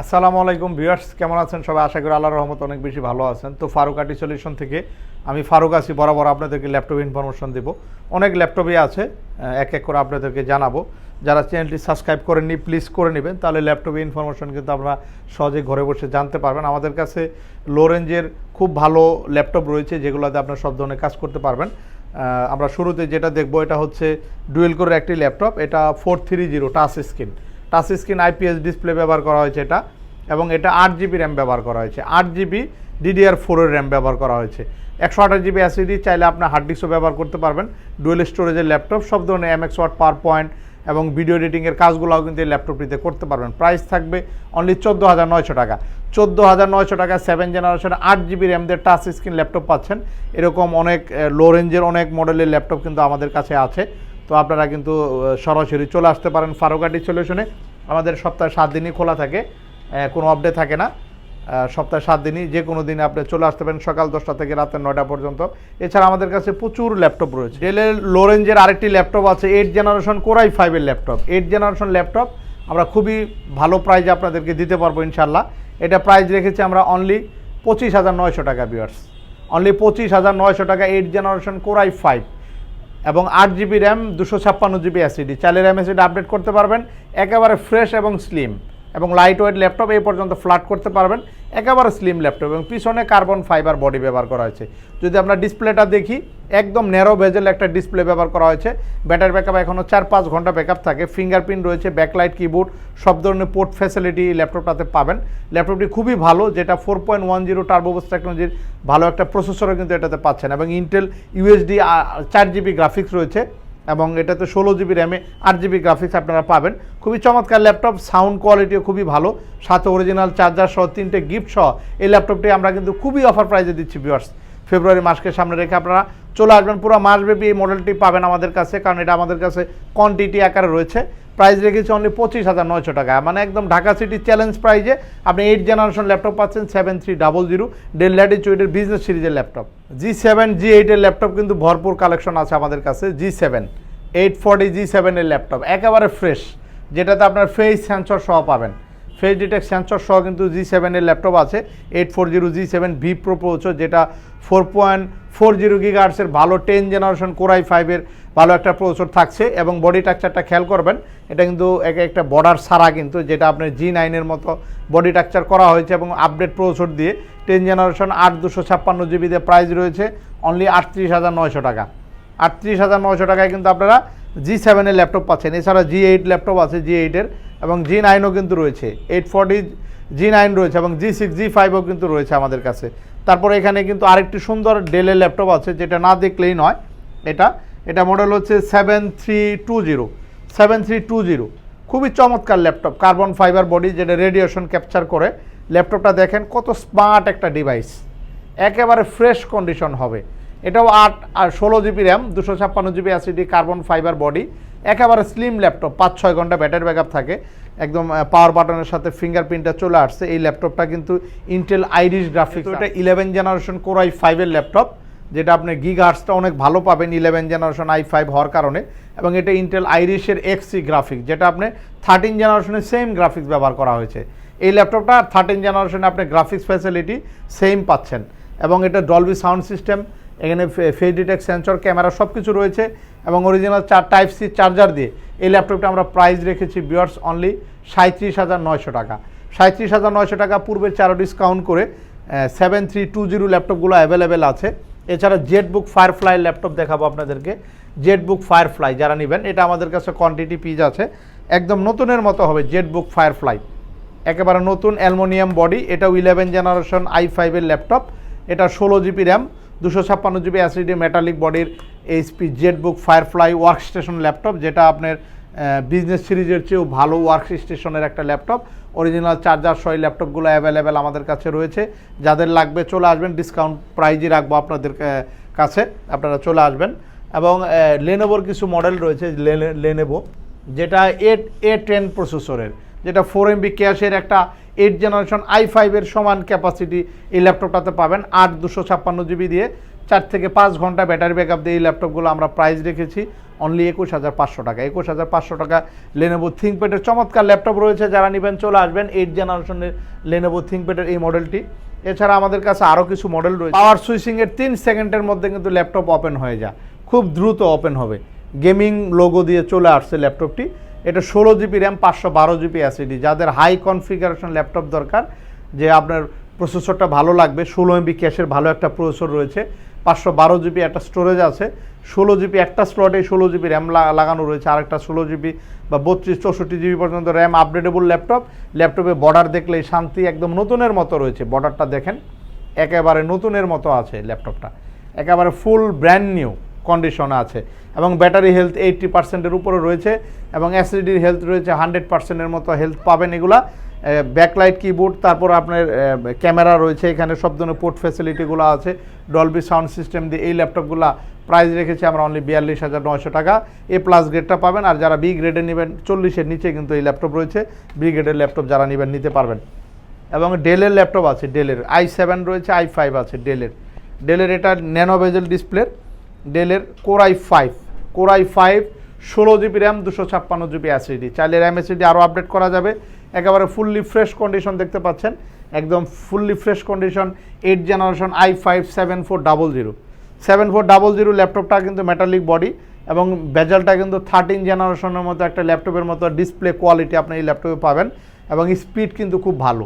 আসসালামু আলাইকুম ভিউয়ার্স, কেমন আছেন সবাই? আশা করি আল্লাহর রহমত অনেক বেশি ভালো আছেন। তো ফারুক আটি সলিউশন থেকে আমি ফারুক আছি, বরাবর আপনাদেরকে ল্যাপটপ ইনফরমেশন দেব। অনেক ল্যাপটপই আছে এক এক করে আপনাদেরকে জানাব। যারা চ্যানেলটি সাবস্ক্রাইব করেননি প্লিজ করে নেবেন। তাহলে ল্যাপটপে ইনফরমেশন কিন্তু আপনারা সহজে ঘরে বসে জানতে পারবেন। আমাদের কাছে লো রেঞ্জের খুব ভালো ল্যাপটপ রয়েছে, যেগুলোতে আপনার সব ধরনের কাজ করতে পারবেন। আমরা শুরুতে যেটা দেখব, এটা হচ্ছে ডুয়েল করে একটি ল্যাপটপ এটা four three zero touch screen touch screen IPS display ব্যবহার করা হয়েছে এটা, এবং এটা আট জিবি র্যাম ব্যবহার করা হয়েছে। আট জিবি ডিডিআর ফোরের র্যাম ব্যবহার করা হয়েছে। একশো আঠাশ জিবি অ্যাসিডি চাইলে আপনি হার্ড ডিস্কও ব্যবহার করতে পারবেন। ডুয়েল স্টোরেজের ল্যাপটপ সব ধরনের এমএক্স ওয়াট পাওয়ার পয়েন্ট এবং ভিডিও এডিটিংয়ের কাজগুলোও কিন্তু এই ল্যাপটপটিতে করতে পারবেন। প্রাইস থাকবে অনলি চোদ্দ হাজার নয়শো টাকা। চোদ্দ হাজার নয়শো টাকা সেভেন জেনারেশন আট জিবি র্যামদের টাচ স্ক্রিন ল্যাপটপ পাচ্ছেন। এরকম অনেক লো রেঞ্জের অনেক মডেলের ল্যাপটপ কিন্তু আমাদের কাছে আছে। তো আপনারা কিন্তু সরাসরি চলে আসতে পারেন ফারুকাটি সলিউশনে। আমাদের সপ্তাহে সাত দিনই খোলা থাকে কোনো আপডেট থাকে না। সপ্তাহে সাত দিনই যে কোনো দিনে আপনি চলে আসতে পারেন সকাল দশটা থেকে রাতের নয়টা পর্যন্ত। এছাড়া আমাদের কাছে প্রচুর ল্যাপটপ রয়েছে। ডেলের লো রেঞ্জের আরেকটি ল্যাপটপ আছে এইট জেনারেশন কোরাই ফাইভের ল্যাপটপ। এইট জেনারেশন ল্যাপটপ, আমরা খুবই ভালো প্রাইজ আপনাদেরকে দিতে পারব ইনশাল্লাহ এটা প্রাইজ রেখেছি আমরা অনলি পঁচিশ হাজার নয়শো টাকা বিয়ার্স অনলি পঁচিশ হাজার নয়শো টাকা এইট জেনারেশন কোরাই ফাইভ এবং আট জিবি র্যাম, দুশো ছাপ্পান্ন জিবি অ্যাসিডি চালের র্যাম অ্যাসিডি আপডেট করতে পারবেন। একেবারে ফ্রেশ এবং স্লিম এবং লাইট ওয়েট ল্যাপটপ এই পর্যন্ত ফ্ল্যাট করতে পারবেন। একেবারে স্লিম ল্যাপটপ এবং পিছনে কার্বন ফাইবার বডি ব্যবহার করা হয়েছে। যদি আমরা ডিসপ্লেটা দেখি, একদম ন্যারো ভেজেল একটা ডিসপ্লে ব্যবহার করা হয়েছে। ব্যাটারি ব্যাকআপ এখনও চার পাঁচ ঘণ্টা ব্যাকআপ থাকে। ফিঙ্গারপ্রিন্ট রয়েছে ব্যাকলাইট কিবোর্ড সব ধরনের পোর্ট ফ্যাসিলিটি ল্যাপটপটাতে পাবেন। ল্যাপটপটি খুবই ভালো, যেটা four point one zero turbo boost টেকনোলজির ভালো একটা প্রসেসরও কিন্তু এটাতে পাচ্ছেন। এবং ইন্টেল ইউএসডি চার জিবি গ্রাফিক্স রয়েছে। এবং এটাতে ষোলো জিবি র্যামে আট জিবি গ্রাফিক্স আপনারা পাবেন। খুবই চমৎকার ল্যাপটপ সাউন্ড কোয়ালিটিও খুবই ভালো। সাথে অরিজিনাল চার্জার সহ তিনটে গিফট সহ এই ল্যাপটপটি আমরা কিন্তু খুবই অফার প্রাইজে দিচ্ছি ভিউয়ার্স ফেব্রুয়ারি মাসকে সামনে রেখে আপনারা চলে আসবেন। পুরো মাসব্যাপী এই মডেলটি পাবেন আমাদের কাছে, কারণ এটা আমাদের কাছে কোয়ান্টিটি আকারে রয়েছে। প্রাইস রেখেছি অনলি পঁচিশ হাজার নয়শো টাকা। মানে একদম ঢাকা সিটি চ্যালেঞ্জ প্রাইজে আপনি এইট জেনারেশন ল্যাপটপ পাচ্ছেন seven three double zero Dell ল্যাটিচুইডের business সিরিজের ল্যাপটপ জি সেভেন জি এইটের ল্যাপটপ কিন্তু ভরপুর কালেকশন আছে আমাদের কাছে G seven eight forty G সেভেনের ল্যাপটপ একেবারে ফ্রেশ যেটাতে আপনার ফেস সেন্সর সহ পাবেন। ফেস ডিটেক্ট সেন্সর সহ কিন্তু জি সেভেনের ল্যাপটপ আছে। Eight four zero G seven V pro যেটা ফোর পয়েন্ট ফোর জিরো গিগার্সের ভালো টেন জেনারেশন কোরাই ফাইভের ভালো একটা প্রচুর থাকছে এবং বডি স্ট্রাকচারটা খেয়াল করবেন, এটা কিন্তু এক একটা বর্ডার সারা কিন্তু যেটা আপনার জি নাইনের মতো বডি স্ট্রাকচার করা হয়েছে এবং আপডেট প্রচুর দিয়ে টেন জেনারেশন আট দুশো ছাপ্পান্ন জিবিতে প্রাইস রয়েছে অনলি আটত্রিশ হাজার নয়শো টাকা। আটত্রিশ হাজার নয়শো টাকায় কিন্তু আপনারা জি সেভেনের ল্যাপটপ পাচ্ছেন। এছাড়া জি এইট ল্যাপটপ আছে জি এইটের এবং জি নাইনও কিন্তু রয়েছে এইট ফর্টি জি নাইন রয়েছে এবং জি সিক্স জি ফাইভও কিন্তু রয়েছে আমাদের কাছে। তারপরে এখানে কিন্তু আরেকটি সুন্দর ডেলের ল্যাপটপ আছে, যেটা না দেখলেই নয়। এটা এটা মডেল হচ্ছে seven three two zero seven three two zero খুবই চমৎকার ল্যাপটপ কার্বন ফাইবার বডি যেটা রেডিয়েশন ক্যাপচার করে। ল্যাপটপটা দেখেন কত স্মার্ট একটা ডিভাইস একেবারে ফ্রেশ কন্ডিশন হবে। এটাও আট আর ষোলো জিবি র্যাম দুশো ছাপ্পান্ন GB SSD carbon fibre body একেবারে স্লিম ল্যাপটপ পাঁচ ছয় ঘণ্টা ব্যাটারি ব্যাকআপ থাকে। একদম পাওয়ার বাটনের সাথে ফিঙ্গারপ্রিন্টটা চলে আসছে। এই ল্যাপটপটা কিন্তু ইন্টেল আইরিশ গ্রাফিক্স এটা ইলেভেন জেনারেশন কোরাই ফাইভের ল্যাপটপ যেটা আপনি গিগ আর্টসটা অনেক ভালো পাবেন ইলেভেন জেনারেশন আই ফাইভ হওয়ার কারণে। এবং এটা ইন্টেল আইরিশের এক্সি গ্রাফিক্স যেটা আপনি থার্টিন জেনারেশনের সেম গ্রাফিক্স ব্যবহার করা হয়েছে। এই ল্যাপটপটা থার্টিন জেনারেশনে আপনি গ্রাফিক্স ফ্যাসিলিটি সেম পাচ্ছেন। এবং এটা ডলবি সাউন্ড সিস্টেম এখানে ফেস ডিটেক্ট সেন্সর ক্যামেরা সব কিছু রয়েছে। এবং অরিজিনাল চার টাইপ সি চার্জার দিয়ে এই ল্যাপটপটা আমরা প্রাইস রেখেছি বিয়ার্স অনলি সাঁত্রিশ হাজার নয়শো টাকা। সাঁত্রিশ হাজার নয়শো টাকা পূর্বের চারো ডিসকাউন্ট করে সেভেন থ্রি টু জিরো ল্যাপটপগুলো অ্যাভেলেবেল আছে। এছাড়া জেট বুক ফায়ারফ্লাই ল্যাপটপ দেখাবো আপনাদেরকে। জেট বুক ফায়ারফ্লাই যারা নেবেন, এটা আমাদের কাছে কোয়ান্টিটি পিজ আছে। একদম নতুনের মতো হবে জেট বুক ফায়ারফ্লাই একেবারে নতুন অ্যালমোনিয়াম বডি, এটাও eleven generation I five laptop এটা ষোলো জিবি র্যাম দুশো ছাপ্পান্ন জিবি অ্যাসিডি মেটালিক বডির HP Z book Firefly workstation laptop যেটা আপনার বিজনেস সিরিজের চেয়েও ভালো ওয়ার্ক স্টেশনের একটা ল্যাপটপ অরিজিনাল চার্জার সহ ল্যাপটপগুলো অ্যাভেলেবেল আমাদের কাছে রয়েছে। যাদের লাগবে চলে আসবেন ডিসকাউন্ট প্রাইজই রাখব আপনাদের কাছে। আপনারা চলে আসবেন। এবং লেনোভোর কিছু মডেল রয়েছে লেনেভো যেটা এ এ টেন প্রসেসরের যেটা ফোর এমবি ক্যাশের একটা এইট জেনারেশন আই ফাইভের সমান ক্যাপাসিটি এই ল্যাপটপটাতে পাবেন। আট দুশো ছাপ্পান্ন জিবি দিয়ে চার থেকে পাঁচ ঘণ্টা ব্যাটারি ব্যাকআপ দিয়ে এই ল্যাপটপগুলো আমরা প্রাইস রেখেছি। অনলি একুশ হাজার পাঁচশো টাকা। একুশ হাজার পাঁচশো টাকা লেনোভো থিঙ্কপ্যাডের চমৎকার ল্যাপটপ রয়েছে। যারা নেবেন, চলে আসবেন এইট জেনারেশনের লেনোভো থিঙ্কপ্যাডের এই মডেলটি এছাড়া আমাদের কাছে আরও কিছু মডেল রয়েছে। পাওয়ার সুইচিংয়ের তিন সেকেন্ডের মধ্যে কিন্তু ল্যাপটপ ওপেন হয়ে যায়। খুব দ্রুত ওপেন হবে। গেমিং লোগো দিয়ে চলে আসছে ল্যাপটপটি এটা ষোলো জিবি র্যাম, পাঁচশো বারো জিবি অ্যাসিডি যাদের হাই কনফিগারেশন ল্যাপটপ দরকার, যে আপনার প্রসেসরটা ভালো লাগবে, ষোলো এমবি ক্যাশের ভালো একটা প্রসেসর রয়েছে, পাঁচশো বারো জিবি একটা স্টোরেজ আছে, ষোলো জিবি একটা স্লটে ষোলো জিবি র্যাম লাগানো রয়েছে, আরেকটা ষোলো জিবি বা বত্রিশ, চৌষট্টি জিবি পর্যন্ত র্যাম আপডেটেবল ল্যাপটপ ল্যাপটপে বর্ডার দেখলেই শান্তি একদম নতুনের মতো রয়েছে বর্ডারটা দেখেন, একেবারে নতুনের মতো আছে ল্যাপটপটা একেবারে ফুল ব্র্যান্ড নিউ কন্ডিশনে আছে। এবং ব্যাটারি হেলথ এইট্টি পার্সেন্টের উপরে রয়েছে এবং অ্যাসিডির হেলথ রয়েছে হান্ড্রেড পার্সেন্টের মতো হেলথ পাবেন এগুলা। ব্যাকলাইট কিবোর্ড তারপর আপনার ক্যামেরা রয়েছে, এখানে সব ধরনের পোর্ট ফ্যাসিলিটিগুলো আছে। ডলবি সাউন্ড সিস্টেম দিয়ে এই ল্যাপটপগুলো প্রাইস রেখেছি আমরা অনলি বিয়াল্লিশ হাজার নয়শো টাকা। এ প্লাস গ্রেডটা পাবেন, আর যারা বি গ্রেডে নেবেন, চল্লিশের নিচে কিন্তু এই ল্যাপটপ রয়েছে। বি গ্রেডের ল্যাপটপ যারা নেবেন, নিতে পারবেন। এবং ডেলের ল্যাপটপ আছে ডেলের আই সেভেন রয়েছে আই ফাইভ আছে ডেলের ডেলের এটা ন্যানো বেজেল ডিসপ্লের ডেলের core I five core i five, ষোলো জিবি র্যাম, দুশো ছাপ্পান্ন জিবি অ্যাসিডি। চাইলে র্যাম এসিডি আরও আপডেট করা যাবে। একেবারে ফুললি ফ্রেশ কন্ডিশন দেখতে পাচ্ছেন। একদম fully fresh condition eight generation I five seven four double zero seven four double zero ল্যাপটপটা কিন্তু মেটালিক বডি এবং বেজালটা কিন্তু থার্টিন জেনারেশনের মতো একটা ল্যাপটপের মতো ডিসপ্লে কোয়ালিটি আপনি এই ল্যাপটপে পাবেন এবং স্পিড কিন্তু খুব ভালো।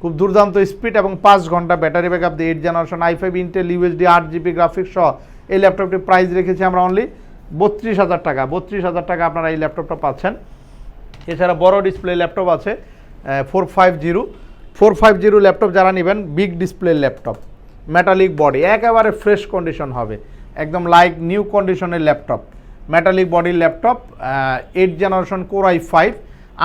খুব দুর্দান্ত স্পিড এবং পাঁচ ঘণ্টা ব্যাটারি ব্যাকআপ দিয়ে eight generation I five Intel UHD আট জিবি গ্রাফিক্স সহ এই ল্যাপটপটির প্রাইস রেখেছি আমরা অনলি বত্রিশ হাজার টাকা, বত্রিশ হাজার টাকা আপনারা এই ল্যাপটপটা পাচ্ছেন। এছাড়া বড় ডিসপ্লে ল্যাপটপ আছে four five zero four five zero laptop যারা নেবেন big display laptop metallic body একেবারে ফ্রেশ কন্ডিশন হবে, একদম লাইক নিউ কন্ডিশনের ল্যাপটপ। মেটালিক বডির laptop eight generation core I five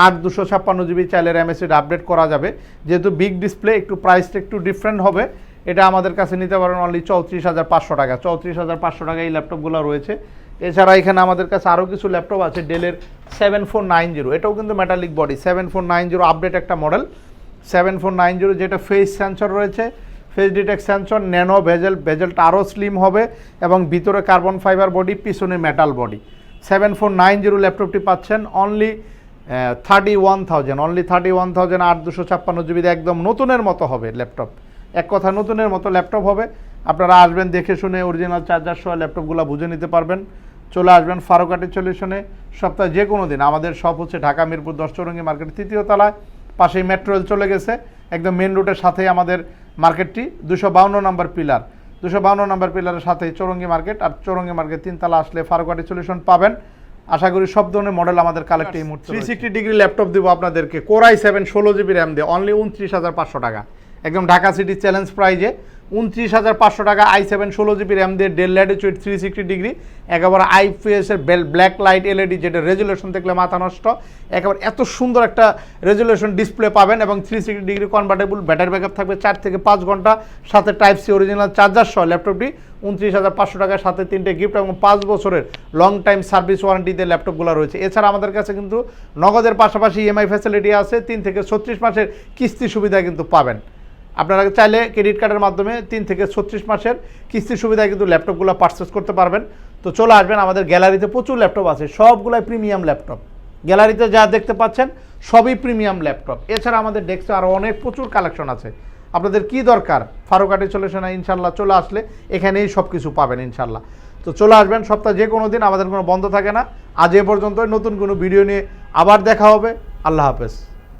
আট দুশো ছাপ্পান্ন জিবি চাইলে র্যাম এসিড আপডেট করা যাবে। যেহেতু বিগ ডিসপ্লে একটু প্রাইসটা একটু ডিফারেন্ট হবে, এটা আমাদের কাছে নিতে পারেন অনলি চৌত্রিশ হাজার পাঁচশো টাকা। চৌত্রিশ হাজার পাঁচশো টাকা এই ল্যাপটপগুলো রয়েছে। এছাড়া এখানে আমাদের কাছে আরও কিছু ল্যাপটপ আছে ডেলের সেভেন ফোর নাইন জিরো এটাও কিন্তু metallic body seven four nine zero update একটা model seven four nine zero যেটা ফেস সেন্সর রয়েছে face detect sensor nano bezel ভেজেলটা আরও স্লিম হবে, এবং ভিতরে কার্বন ফাইবার বডি পিছনে metal body seven four nine zero ল্যাপটপটি পাচ্ছেন only thirty one thousand only thirty one thousand আট দুশো ছাপ্পান্ন জিবিতে একদম নতুনের মতো হবে ল্যাপটপ এক কথা নতুনের মতো ল্যাপটপ হবে। আপনারা আসবেন, দেখে শুনে অরিজিনাল চার্জার সহ ল্যাপটপগুলো বুঝে নিতে পারবেন। চলে আসবেন ফারুকাটি সলিউশনে সপ্তাহে যে কোনো দিন। আমাদের সব হচ্ছে ঢাকা, মিরপুর, দশ চৌরঙ্গি মার্কেট তৃতীয় তলায়। পাশেই মেট্রো রেল চলে গেছে। একদম মেন রুটের সাথেই আমাদের মার্কেটটি, দুশো বাউন্ন নম্বর পিলার দুশো বাউন্ন নম্বর পিলারের সাথেই চৌরঙ্গি মার্কেট, আর চৌরঙ্গি মার্কেট তিনতলা আসলে ফারুকাটি সলিউশন পাবেন। আশা করি সব ধরনের মডেল আমাদের কালেক্ট এই মুহূর্তে থ্রি সিক্সটি ডিগ্রি ল্যাপটপ দেবো আপনাদেরকে। কোরাই সেভেন ষোলো জিবি র্যাম দিয়ে অনলি উনত্রিশ হাজার পাঁচশো টাকা। একদম ঢাকা সিটি চ্যালেঞ্জ প্রাইজে উনত্রিশ হাজার পাঁচশো টাকা আই সেভেন ষোলো জিবি র্যাম দিয়ে Dell Latitude three sixty degree একেবারে আইপিএসের বেল ব্ল্যাক লাইট এলইডি যেটা রেজুলেশন দেখলে মাথা নষ্ট। একেবারে এত সুন্দর একটা রেজুলেশন ডিসপ্লে পাবেন এবং three sixty degree convertible battery backup থাকবে চার থেকে পাঁচ ঘণ্টা, সাথে টাইপ সি অরিজিনাল চার্জার সহ ল্যাপটপটি উনত্রিশ হাজার পাঁচশো টাকার সাথে তিনটে গিফট এবং পাঁচ বছরের লং টাইম সার্ভিস ওয়ারেন্টিতে ল্যাপটপগুলো রয়েছে। এছাড়া আমাদের কাছে কিন্তু নগদের পাশাপাশি ইএমআই ফ্যাসিলিটি আছে, তিন থেকে ছত্রিশ মাসের কিস্তি সুবিধা কিন্তু পাবেন। আপনারা চাইলে ক্রেডিট কার্ডের মাধ্যমে তিন থেকে ছত্রিশ মাসের কিস্তির সুবিধায় কিন্তু ল্যাপটপগুলো পারচেস করতে পারবেন। তো চলে আসবেন আমাদের গ্যালারিতে, প্রচুর ল্যাপটপ আছে, সবগুলাই প্রিমিয়াম ল্যাপটপ। গ্যালারিতে যা দেখতে পাচ্ছেন, সবই প্রিমিয়াম ল্যাপটপ। এছাড়া আমাদের ডেস্কে আরও অনেক প্রচুর কালেকশন আছে। আপনাদের কি দরকার? ফারুকাটি সলিউশনে ইনশাল্লাহ চলে আসলে এখানেই সব কিছু পাবেন ইনশাল্লাহ তো চলে আসবেন, সপ্তাহে যে কোনো দিন আমাদের কোনো বন্ধ থাকে না। আজ এ পর্যন্ত নতুন কোনো ভিডিও নিয়ে আবার দেখা হবে। আল্লাহ হাফেজ।